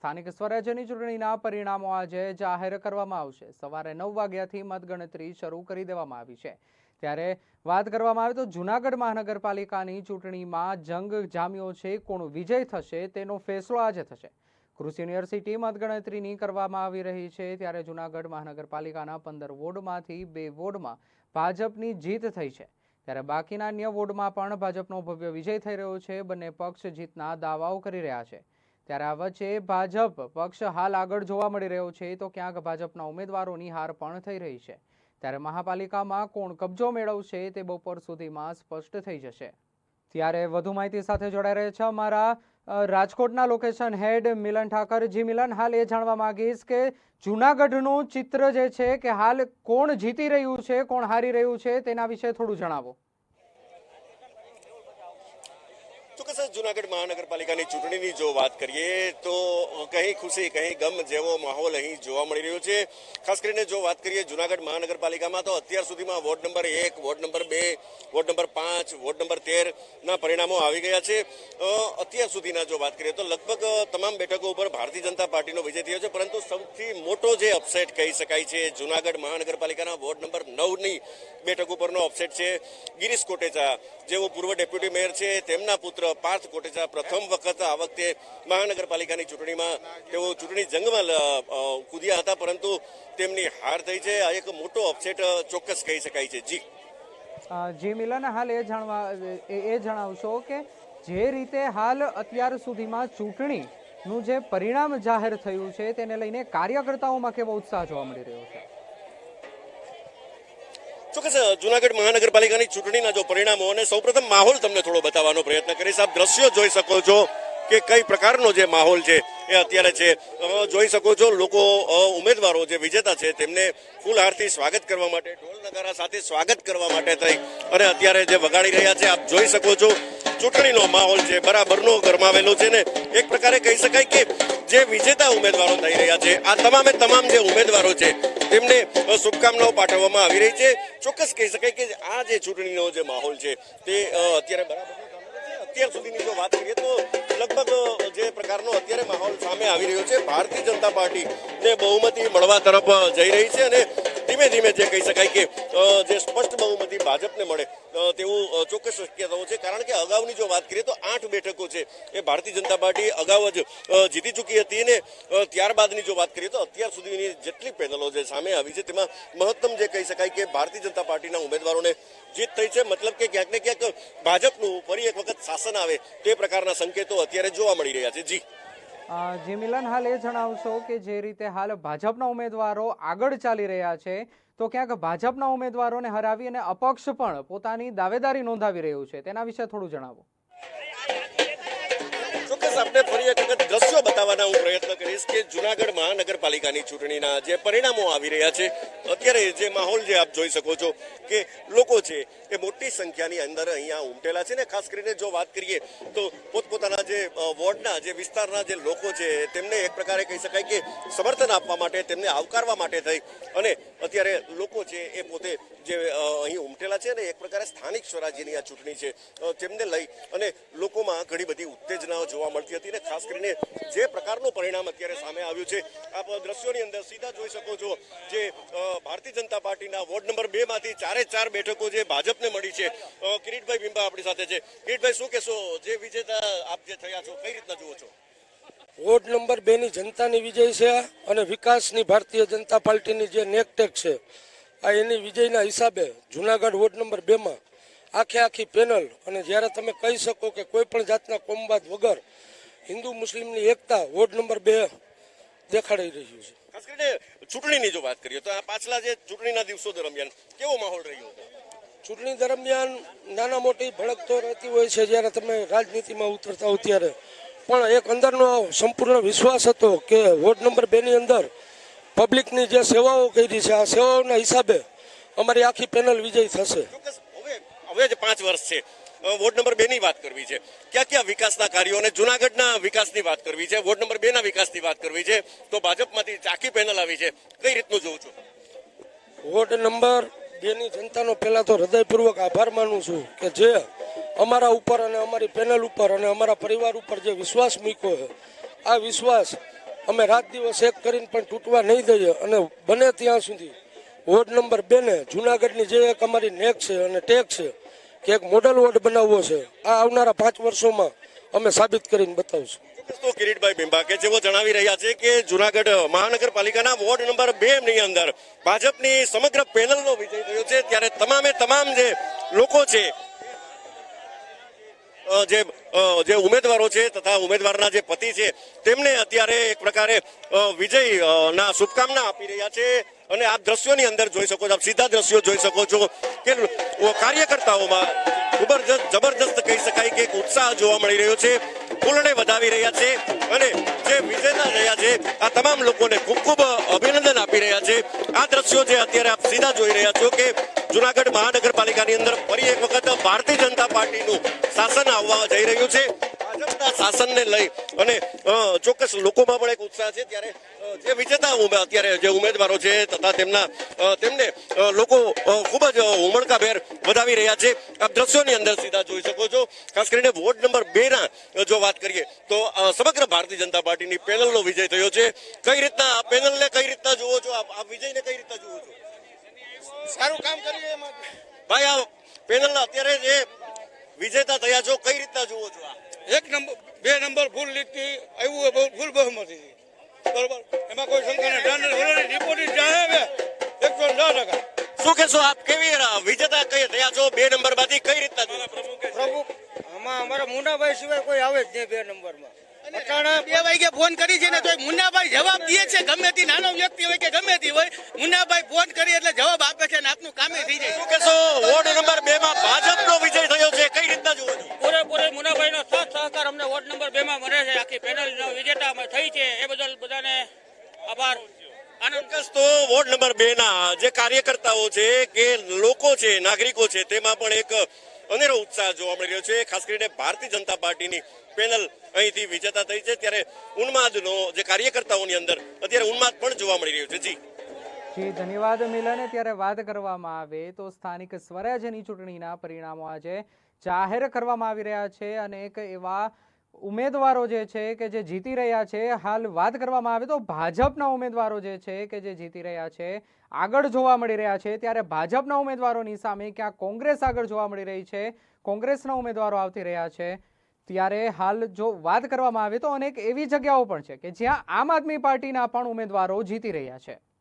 સ્થાનિક સ્વરાજ્યની ચૂંટણીના પરિણામો આજે જાહેર કરવામાં આવશે. સવારે નવ વાગ્યાથી મતગણતરી શરૂ કરી દેવામાં આવી છે. ત્યારે વાત કરવામાં આવે તો જૂનાગઢ મહાનગરપાલિકાની ચૂંટણીમાં જંગ જામ્યો છે. કોણ વિજય થશે તેનો ફેસલો આજે થશે. કૃષિ યુનિવર્સિટી મતગણતરીની કરવામાં આવી રહી છે. ત્યારે જૂનાગઢ મહાનગરપાલિકાના પંદર વોર્ડમાંથી બે વોર્ડમાં ભાજપની જીત થઈ છે. ત્યારે બાકીના અન્ય વોર્ડમાં પણ ભાજપનો ભવ્ય વિજય થઈ રહ્યો છે. બંને પક્ષ જીતના દાવાઓ કરી રહ્યા છે. ત્યારે આ વચ્ચે ભાજપ પક્ષ હાલ આગળ જોવા મળી રહ્યો છે, તો ક્યાંક ભાજપના ઉમેદવારોની હાર પણ થઈ રહી છે. ત્યારે મહાપાલિકામાં કોણ કબજો મેળવશે તે બપોર સુધીમાં સ્પષ્ટ થઈ જશે. ત્યારે વધુ માહિતી સાથે જોડાઈ રહ્યા છે અમારા રાજકોટના લોકેશન હેડ મિલન ઠાકર. જી મિલન, હાલ એ જાણવા માંગીશ કે જૂનાગઢનું ચિત્ર જે છે કે હાલ કોણ જીતી રહ્યું છે, કોણ હારી રહ્યું છે તેના વિશે થોડું જણાવો. ચોક્કસ જુનાગઢ મહાનગરપાલિકાની ચૂંટણીની જો વાત કરીએ તો કંઈ ખુશી કહી ગમ જેવો માહોલ અહીં જોવા મળી રહ્યો છે. ખાસ કરીને જો વાત કરીએ જુનાગઢ મહાનગરપાલિકામાં, તો અત્યાર સુધીમાં વોર્ડ નંબર એક, વોર્ડ નંબર બે, વોર્ડ નંબર પાંચ, વોર્ડ નંબર તેર ના પરિણામો આવી ગયા છે. અત્યાર સુધીના જો વાત કરીએ તો લગભગ તમામ બેઠકો ઉપર ભારતીય જનતા પાર્ટીનો વિજય થયો છે, પરંતુ સૌથી મોટો જે અપસેટ કહી શકાય છે, જુનાગઢ મહાનગરપાલિકાના વોર્ડ નંબર નવની બેઠક ઉપરનો અપસેટ છે. ગિરીશ કોટેચા, જેઓ પૂર્વ ડેપ્યુટી મેયર છે, તેમના પુત્ર પાર્થ કોટેચા પ્રથમ વખત આ વખતે મહાનગરપાલિકાની ચૂંટણીમાં તેઓ ચૂંટણી જંગમાં કૂદ્યા હતા, પરંતુ તેમની હાર થઈ છે. આ એક મોટો અપસેટ ચોક્કસ કહી શકાય છે. જી. જી, મિલન હાલ એ જાણવા એ જણાવશો કે જે રીતે હાલ અત્યાર સુધીમાં ચૂંટણીનું જે પરિણામ જાહેર થયું છે, તેને લઈને કાર્યકર્તાઓમાં કેવો ઉત્સાહ જોવા મળી રહ્યો છે? ચોક્કસ જુનાગઢ મહાનગરપાલિકાની ચૂંટણીના જો પરિણામો અને સૌપ્રથમ માહોલ તમને થોડો બતાવવાનો પ્રયત્ન કરીશ. આપ દ્રશ્યો જોઈ શકો છો કે કઈ પ્રકારનો જે માહોલ છે એ અત્યારે છે. જોઈ શકો છો લોકો ઉમેદવારો જે વિજેતા છે તેમને ફૂલહારથી સ્વાગત કરવા માટે, ઢોલ નગારા સાથે સ્વાગત કરવા માટે થઈ. અને અત્યારે જે વગાડી રહ્યા છે, આપ જોઈ શકો છો ચૂંટણીનો માહોલ છે બરાબરનો ગરમાવેલો છે ને, એક પ્રકારે કહી શકાય કે જે વિજેતા ઉમેદવારો થઈ રહ્યા છે, આ તમામે તમામ જે ઉમેદવારો છે, તેમને શુભકામનાઓ પાઠવવામાં આવી રહી છે. ચોક્કસ કહી શકાય કે આ જે ચૂંટણીનો જે માહોલ છે, તે અત્યારે બરાબર અત્યાર સુધીની જો વાત કરીએ તો લગભગ જે પ્રકારનો અત્યારે માહોલ સામે આવી રહ્યો છે, ભારતીય જનતા પાર્ટી ને બહુમતી મળવા તરફ જઈ રહી છે અને ધીમે ધીમે જે કહી શકાય કે જે સ્પષ્ટ બહુમતી ભાજપને મળે તેવું ચોક્કસ શક્યતાઓ છે. કારણ કે અગાઉની જો વાત કરીએ તો આઠ બેઠકો છે. એ ભારતીય જનતા પાર્ટી અગાઉ જ જીતી ચૂકી હતી અને ત્યારબાદની જો વાત કરીએ તો અત્યાર સુધીની જેટલી પેનલો જે સામે આવી છે, તેમાં મહત્તમ જે કહી શકાય કે ભારતીય જનતા પાર્ટીના ઉમેદવારોને જીત થઈ છે. મતલબ કે ક્યાંક ને ક્યાંક ભાજપનું ફરી એક વખત શાસન આવે તે પ્રકારના સંકેતો અત્યારે જોવા મળી રહ્યા છે. જી. જી મિલન હાલ એ જણાવશો કે જે રીતે હાલ ભાજપના ઉમેદવારો આગળ ચાલી રહ્યા છે, તો ક્યાંક ભાજપના ઉમેદવારોને હરાવી અને અપક્ષ પણ પોતાની દાવેદારી નોંધાવી રહ્યું છે. તેના વિશે થોડું જણાવો. ચોક્કસ આપણે ફરી એક વખત દ્રશ્યો બતાવવાના હું પ્રયત્ન કરીશ કે જુનાગઢ મહાનગરપાલિકાની ચૂંટણીના જે પરિણામો આવી રહ્યા છે, અત્યારે જે માહોલ જે આપ જોઈ શકો છો કે લોકો છે એ મોટી સંખ્યાની અંદર અહીંયા ઉમટેલા છે ને ખાસ કરીને જો વાત કરીએ તો પોતપોતાના જે વોર્ડના જે વિસ્તારના જે લોકો છે તેમને એક પ્રકારે કહી શકાય કે સમર્થન આપવા માટે, તેમને આવકારવા માટે થઈ અને અત્યારે લોકો છે એ પોતે જે અહીં ઉમટેલા છે ને એક પ્રકારે સ્થાનિક સ્વરાજ્યની આ ચૂંટણી છે તેમને લઈ અને લોકોમાં ઘણી બધી ઉત્તેજનાઓ જોવા મળતી હતી ને ખાસ કરીને જે પ્રકારનું પરિણામ અત્યારે સામે આવ્યું છે. આપ દ્રશ્યોની અંદર સીધા જોઈ શકો છો જે ભારતીય જનતા પાર્ટીના વોર્ડ નંબર બે માંથી ચારે ચાર બેઠકો જે ભાજપને મળી છે. કિરીટભાઈ બિંબા આપણી સાથે છે. કિરીટભાઈ, શું કહેશો? જે વિજેતા આપ જે થયા છો, કઈ રીતના જુઓ છો? વોર્ડ નંબર બે ની જનતાની વિજય છે અને વિકાસની ભારતીય જનતા પાર્ટીની જે નેકટેક છે, આ એની વિજયના હિસાબે જુનાગઢ વોર્ડ નંબર બે માં આખે આખી પેનલ અને જ્યારે તમે કહી શકો કે કોઈ પણ જાતના કોમબાદ વગર હિન્દુ મુસ્લિમની એકતા વોર્ડ નંબર બે દેખાડી રહ્યું છે. ખાસ કરીને ચૂંટણીની જો વાત કરીએ તો આ પાછલા જે ચૂંટણીના દિવસો દરમિયાન કેવો માહોલ રહ્યો હતો? ચૂંટણી દરમિયાન નાના મોટી ભડક તો રહેતી હોય છે જ્યારે તમે રાજનીતિમાં ઉતરતા હો ત્યારે. પણ એક અંદરનો સંપૂર્ણ વિશ્વાસ હતો કે વોર્ડ નંબર બેની અંદર પબ્લિકની જે સેવાઓ કરી છે આ સેવાઓના હિસાબે અમારી આખી પેનલ વિજય થશે. હવે જ પાંચ વર્ષ છે. વોર્ડ નંબર બે ની વાત કરવી છે. ક્યાં ક્યાં વિકાસના કાર્યો અને જુનાગઢના વિકાસની વાત કરવી છે? વોર્ડ નંબર બે ના વિકાસની વાત કરવી છે. તો ભાજપમાંથી ચાકી પેનલ આવી છે. કઈ રીતનું જોઉં છું? વોર્ડ નંબર બે ની જનતાનો પહેલા તો હૃદયપૂર્વક આભાર માનું છું કે જે અમારા ઉપર અને અમારી પેનલ ઉપર અને અમારા પરિવાર ઉપર જે વિશ્વાસ મૂક્યો છે, આ વિશ્વાસ અમે રાત દિવસ એક કરીને પણ તૂટવા નહીં દઈએ અને બને ત્યાં સુધી વોર્ડ નંબર બે ને જુનાગઢની જે એક અમારી નેક છે અને ટેક છે કે એક મોડલ વોર્ડ બનાવવો છે. આ આવનારા પાંચ વર્ષોમાં અમે સાબિત કરીને બતાવશું. ચોક્કસ તો કિરીટભાઈ બિંબા જેઓ જણાવી રહ્યા છે કે જુનાગઢ મહાનગરપાલિકાના વોર્ડ નંબર બે અંદર ભાજપની સમગ્ર પેનલનો વિજય થયો છે. ત્યારે તમામે તમામ જે લોકો છે જે ઉમેદવારો છે તથા ઉમેદવારના જે પતિ છે, તેમને અત્યારે એક પ્રકારે વિજય ના શુભકામના આપી રહ્યા છે. અને આપ દ્રશ્યોની અંદર જોઈ શકો છો, આપ સીધા દ્રશ્યો જોઈ શકો છો કે કાર્યકર્તાઓમાં જબરજસ્ત જબરજસ્ત કહી શકાય કે એક ઉત્સાહ જોવા મળી રહ્યો છે ફૂલને વધાવી રહ્યા છે અને જે વિજેતા રહ્યા છે, આ તમામ લોકોને ખૂબ ખૂબ અભિનંદન આપી રહ્યા છે. આ દ્રશ્યો જે અત્યારે આપ સીધા જોઈ રહ્યા છો કે જુનાગઢ મહાનગરપાલિકાની અંદર ફરી એક વખત ભારતીય જનતા પાર્ટીનું શાસન આવવા જઈ રહ્યું છે. ભાજપના શાસનને લઈ અને ચોક્કસ લોકોમાં પણ એક ઉત્સાહ છે. ત્યારે જે વિજેતા અત્યારે જે ઉમેદવારો છે તથા તેમના તેમને લોકો ખૂબ જ ઉમળકાભેર વધાવી રહ્યા છે. આપ દ્રશ્યોની અંદર સીધા જોઈ શકો છો. ખાસ કરીને વોર્ડ નંબર બે ના જો વાત કરીએ તો સમગ્ર ભારતીય જનતા પાર્ટીની પેનલનો વિજય થયો છે. કઈ રીતના આ પેનલને કઈ રીતના જુઓ છો? આ વિજયને કઈ રીતના જુઓ છો? સારું કામ કર્યું એમાં. ભાઈ આ પેનલના અત્યારે જે વિજેતા થયા છો કઈ રીતના જુઓ છો આ એક નંબર બે નંબર ફૂલ લીટી આવ્યું એ બહુ ફૂલ બહુમતી. બરોબર? એમાં કોઈ શંકા ઓલરેડી ડિપોઝિટ જાહે એકસો દસ ટકા શું કહેશો આપ? કેવી વિજેતા કઈ થયા છો? બે નંબરમાંથી કઈ રીતના પ્રભુ આમાં અમારા મુનાભાઈ સિવાય કોઈ આવે જ નહીં બે નંબરમાં. બે વાગે ફોન કરી છે ને તો મુન્નાભાઈ જવાબ દે છે. ગમે તે નાનો વ્યક્તિ હોય કે ગમે તે હોય મુન્નાભાઈ ફોન કરી એટલે જવાબ આપે છે ને આપનું કામે થઈ જે કાર્યકર્તાઓ છે કે લોકો છે, નાગરિકો છે, તેમાં પણ એક અનેરો ઉત્સાહ જોવા મળી રહ્યો છે. ખાસ કરીને ભારતીય જનતા પાર્ટીની પેનલ અહીંથી વિજેતા થઈ છે. ત્યારે ઉન્માદનો જે કાર્યકર્તાઓની અંદર, અત્યારે ઉન્માદ પણ જોવા મળી રહ્યો છે. જી. જી, ધન્યવાદ મિલન. ત્યારે વાત કરવામાં આવે તો સ્થાનિક સ્વરાજ્યની ચૂંટણીના પરિણામો આજે જાહેર કરવામાં આવી રહ્યા છે અને એક એવા ઉમેદવારો જે છે કે જે જીતી રહ્યા છે, હાલ વાત કરવામાં આવે તો ભાજપના ઉમેદવારો જે છે કે જે જીતી રહ્યા છે, આગળ જોવા મળી રહ્યા છે. ત્યારે ભાજપના ઉમેદવારોની સામે ક્યાં કોંગ્રેસ આગળ જોવા મળી રહી છે? કોંગ્રેસના ઉમેદવારો આવતી રહ્યા છે. ત્યારે હાલ જો વાત કરવામાં આવે તો અનેક એવી જગ્યાઓ પણ છે કે જ્યાં આમ આદમી પાર્ટીના પણ ઉમેદવારો જીતી રહ્યા છે.